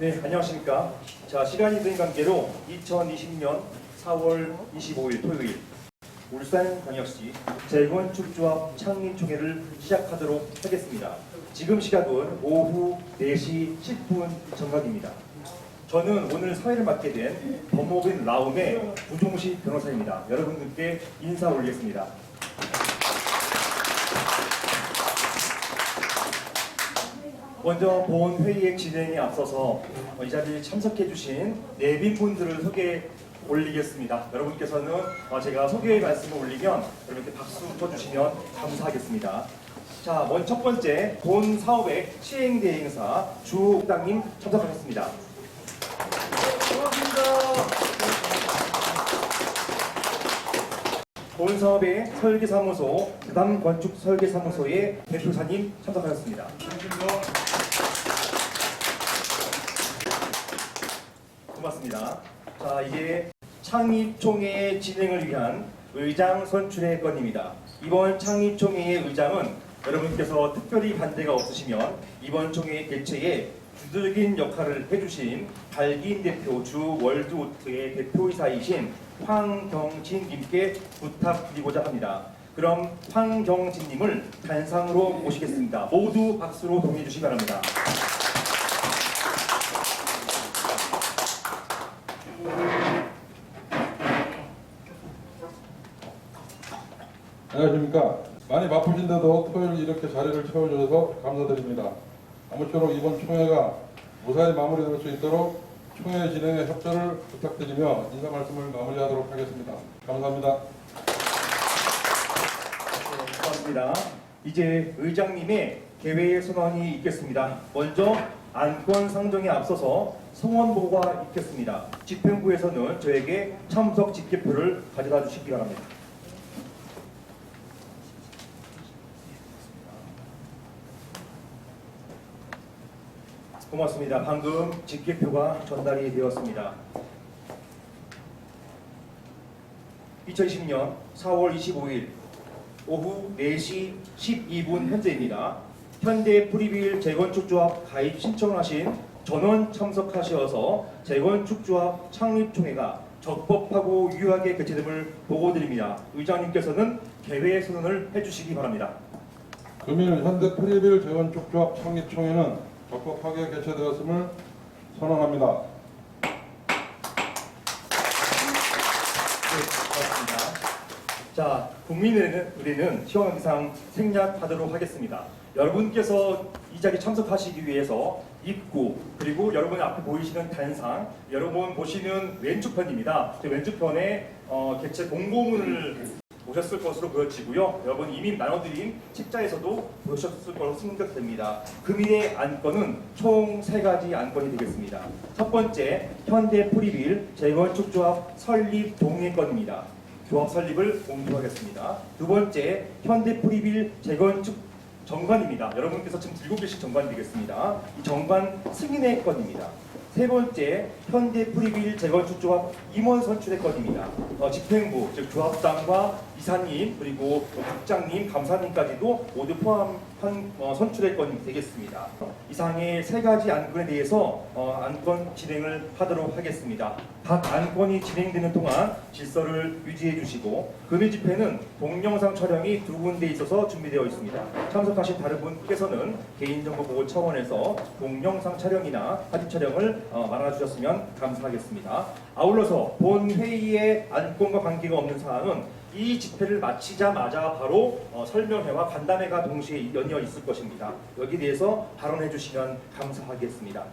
네, 안녕하십니까. 자, 시간이 된 관계로 2020년 4월 25일 토요일 울산광역시 재건축조합 창립총회를 시작하도록 하겠습니다. 지금 시각은 오후 4시 10분 정각입니다. 저는 오늘 사회를 맡게 된 법무부인 라움의 부종식 변호사입니다. 여러분들께 인사 올리겠습니다. 먼저 본 회의의 진행에 앞서서 이 자리에 참석해 주신 내빈 분들을 소개 올리겠습니다. 여러분께서는 어, 제가 소개의 말씀을 올리면 여러분께 박수 쳐주시면 감사하겠습니다. 자, 먼저 첫 번째 본 사업의 시행 대행사 주 부장님 참석하셨습니다. 본 사업의 설계사무소 부담 건축 설계사무소의 대표사님 참석하셨습니다. 고맙습니다. 자, 이제 창립총회 진행을 위한 의장 선출의 건입니다. 이번 창립총회의 의장은 여러분께서 특별히 반대가 없으시면 이번 총회 개최에 주도적인 역할을 해주신 발기인 대표 주 월드오트의 대표이사이신 황경진님께 부탁드리고자 합니다. 그럼 황경진님을 단상으로 모시겠습니다. 모두 박수로 동의해 주시기 바랍니다. 안녕하십니까. 많이 바쁘신데도 토요일 이렇게 자리를 채워주셔서 감사드립니다. 아무쪼록 이번 총회가 무사히 마무리될 수 있도록 총회 진행에 협조를 부탁드리며 인사 말씀을 마무리하도록 하겠습니다. 감사합니다. 네, 고맙습니다. 이제 의장님의 개회의 선언이 있겠습니다. 먼저 안건 상정에 앞서서 성원 보고가 있겠습니다. 집행부에서는 저에게 참석 집계표를 가져다 주시기 바랍니다. 고맙습니다. 방금 집계표가 전달이 되었습니다. 2020년 4월 25일 오후 4시 12분 현재입니다. 현대 프리빌 재건축조합 가입 신청하신 전원 참석하셔서 재건축조합 창립총회가 적법하고 유효하게 개최됨을 보고드립니다. 의장님께서는 개회 선언을 해주시기 바랍니다. 금일 현대 프리빌 재건축조합 창립총회는 적법하게 개최되었음을 선언합니다. 네, 고맙습니다. 자, 국민의 의뢰는 시황상 생략하도록 하겠습니다. 여러분께서 이 자리에 참석하시기 위해서 입구 그리고 여러분 앞에 보이시는 단상 여러분 보시는 왼쪽 편입니다. 저 왼쪽 편에 어, 개최 공고문을 보셨을 것으로 보여지고요. 여러분 이미 나눠드린 책자에서도 보셨을 것으로 생각됩니다. 금일의 안건은 총 세 가지 안건이 되겠습니다. 첫 번째, 현대 프리빌 재건축 조합 설립 동의 건입니다. 조합 설립을 공표하겠습니다. 두 번째, 현대 프리빌 재건축 정관입니다. 여러분께서 지금 들고 계신 정관이 되겠습니다. 이 정관 승인의 건입니다. 세 번째, 현대 프리빌 재건축 조합 임원 선출의 건입니다. 어, 집행부, 즉 조합장과 이사님 그리고 국장님, 감사님까지도 모두 포함한 어, 선출의 건이 되겠습니다. 이상의 세 가지 안건에 대해서 어, 안건 진행을 하도록 하겠습니다. 각 안건이 진행되는 동안 질서를 유지해 주시고 금일 집회는 동영상 촬영이 두 군데 있어서 준비되어 있습니다. 참석하신 다른 분께서는 개인정보 보호 차원에서 동영상 촬영이나 사진 촬영을 어, 말아주셨으면 감사하겠습니다. 아울러서 본 회의의 안건과 관계가 없는 사항은 이 집회를 마치자마자 바로 어, 설명회와 간담회가 동시에 연이어 있을 것입니다. 여기에 대해서 발언해 주시면 감사하겠습니다.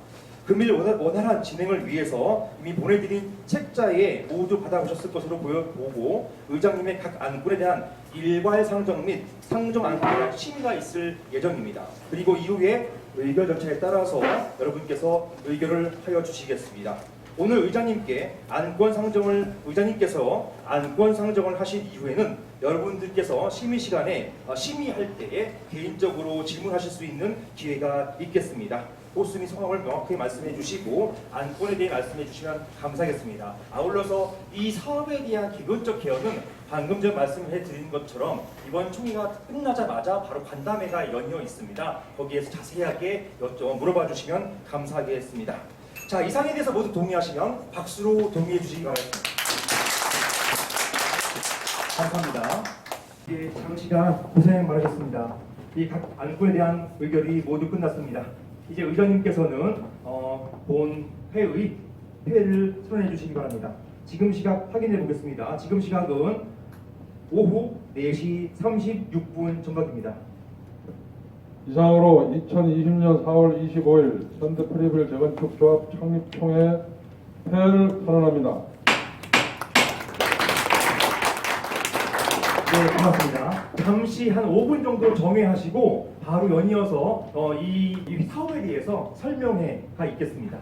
금일 원활- 원활한 진행을 위해서 이미 보내드린 책자에 모두 받아보셨을 것으로 보여- 보고 의장님의 각 안건에 대한 일괄 상정 및 상정 안건에 심의가 있을 예정입니다. 그리고 이후에 의결 절차에 따라서 여러분께서 의결을 하여 주시겠습니다. 오늘 의장님께 안건 상정을 의장님께서 안건 상정을 하신 이후에는 여러분들께서 심의 시간에 어, 심의할 때에 개인적으로 질문하실 수 있는 기회가 있겠습니다. 보수미 성함을 명확히 말씀해 주시고 안건에 대해 말씀해 주시면 감사하겠습니다. 아울러서 이 사업에 대한 기본적 개혁은 방금 전 말씀해 드린 것처럼 이번 총회가 끝나자마자 바로 간담회가 연이어 있습니다. 거기에서 자세하게 여쭤 물어봐 주시면 감사하겠습니다. 자, 이상에 대해서 모두 동의하시면 박수로 동의해 주시기 바랍니다. 감사합니다. 예, 장시간 고생 많으셨습니다. 이 각 안건에 대한 의결이 모두 끝났습니다. 이제 의장님께서는 어, 본 회의 회를 선언해 주시기 바랍니다. 지금 시각 확인해 보겠습니다. 지금 시각은 오후 4시 36분 정각입니다. 이상으로 2020년 4월 25일 현대 프리빌 재건축 조합 창립총회 폐회를 선언합니다. 네, 고맙습니다. 잠시 한 5분 정도 정회하시고 바로 연이어서 어, 이, 이 사업에 대해서 설명회가 있겠습니다.